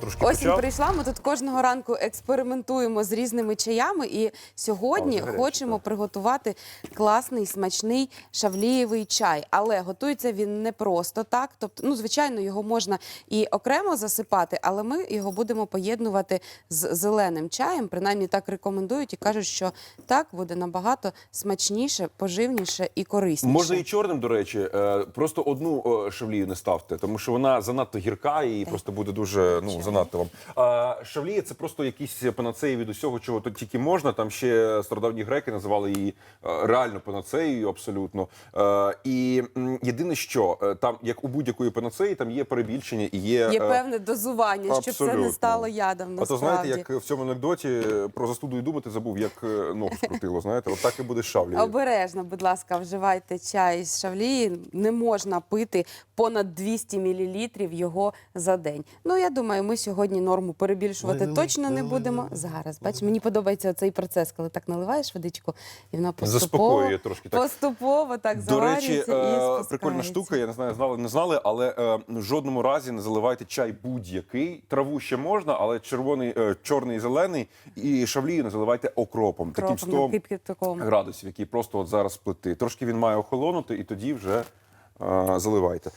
Трошки Осінь почав. прийшла. Ми тут кожного ранку експериментуємо з різними чаями, і сьогодні О, гаряче, хочемо приготувати класний смачний шавлієвий чай. Але готується він не просто так. Тобто, ну звичайно, його можна і окремо засипати, але ми його будемо поєднувати з зеленим чаєм. Принаймні так рекомендують і кажуть, що так буде набагато смачніше, поживніше і корисніше. Можна і чорним, до речі, е, просто одну е, шавлію не ставте, тому що вона занадто гірка і просто буде дуже ну занадто вам. А шавлія це просто якісь панацеї від усього, чого тут тільки можна. Там ще стародавні греки називали її е, реально панацеєю, абсолютно. Е, І єдине, що е, там, як у будь-якої панацеї, там є перебільшення і є. Є певне дозування, щоб це не стало ядом. А то знаєте, як в цьому анекдоті про застуду і думати забув, як ногу скрутило. Знаєте, от так і буде з шавлею. Обережно, будь ласка, вживайте чай з шавлії. Не можна пити понад 200 мл його за день. Ну я думаю, ми сьогодні норму перебільшувати точно не будемо. Зараз бач, мені подобається цей процес, коли так наливаєш водичку, і вона поступово, Заспокоює трошки так. поступово так До речі, і е, прикольна штука. Я не знаю, знали, не знали, але е, в жодному разі не заливайте чай будь-який. Траву ще можна, але червоний, е, чорний і зелений і шавлію не заливайте окропом, таким Кропом, 100 градусів, який просто от зараз плити. Трошки він має охолонути, і тоді вже заливайте.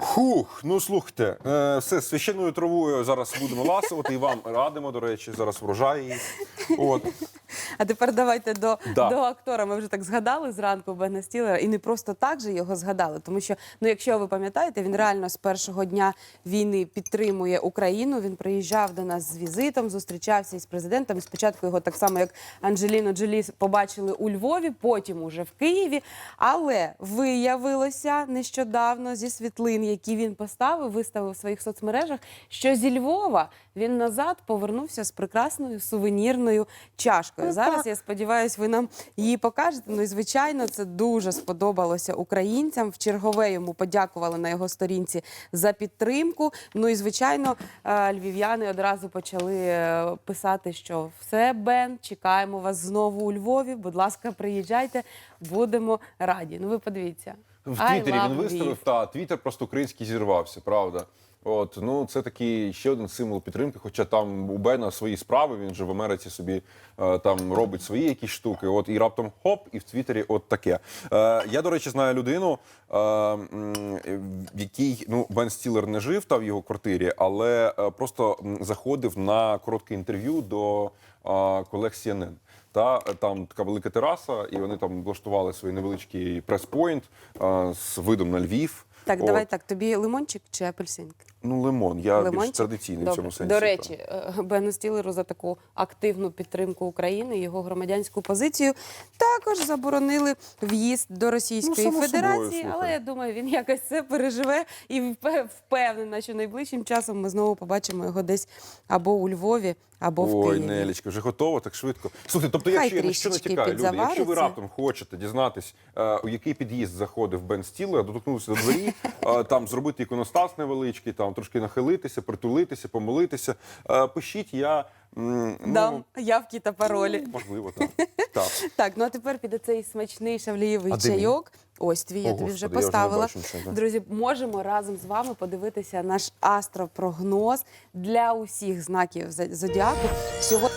Хух, ну слухайте, е, все священною травою зараз будемо ласувати, і вам радимо, до речі, зараз врожай. її. От. А тепер давайте до, Да. до актора. Ми вже так згадали зранку Бена Стілера, і не просто так же його згадали. Тому що, ну якщо ви пам'ятаєте, він реально з першого дня війни підтримує Україну. Він приїжджав до нас з візитом, зустрічався із президентом. Спочатку його так само, як Анджеліну Джолі, побачили у Львові, потім уже в Києві. Але виявилося нещодавно зі світлин, які він поставив, виставив в своїх соцмережах, що зі Львова він назад повернувся з прекрасною сувенірною чашкою. Зараз я сподіваюся, ви нам її покажете. Ну і звичайно, це дуже сподобалося українцям. В чергове йому подякували на його сторінці за підтримку. Ну і звичайно, е, львів'яни одразу почали е, писати, що все, Бен, чекаємо вас знову у Львові. Будь ласка, приїжджайте, будемо раді. Ну ви подивіться. В Твіттері він виставив, та Твіттер просто український зірвався, правда. От ну це такий ще один символ підтримки. Хоча там у Бена свої справи, він же в Америці собі е, там робить свої якісь штуки. От і раптом хоп, і в Твіттері от таке. Е, я, до речі, знаю людину, е, в якій ну Бен Стілер не жив та в його квартирі, але е, просто заходив на коротке інтерв'ю до е, колег CNN. Та е, там така велика тераса, і вони там влаштували свій невеличкий прес-пойнт е, з видом на Львів. Так, От. давай так. Тобі лимончик чи апельсинка? Ну, лимон. Я більш традиційний Добре. в цьому сенсі. До речі, е, Бену Стілеру за таку активну підтримку України, його громадянську позицію також заборонили в'їзд до Російської Ну, само собою, Федерації. але я думаю, він якось це переживе і впевнена, що найближчим часом ми знову побачимо його десь або у Львові, або в Ой, Нелічка, вже готово так швидко. Слухайте, тобто, якщо я на що натякаю, люди, якщо ви раптом хочете дізнатись, е, у який під'їзд заходив Бен Стілер, доторкнутися до двері, е, там зробити іконостас невеличкий, там трошки нахилитися, притулитися, помолитися. е, пишіть, я ну, Дам явки та паролі. можливо, так. так. Так, ну а тепер піде цей смачний шавлієвий А де він? чайок. Ось твій, я О, тобі вже Господи, я вже не поставила. бачу нічого, да. Друзі, можемо разом з вами подивитися наш астропрогноз для усіх знаків зо- зодіаку. Сьогодні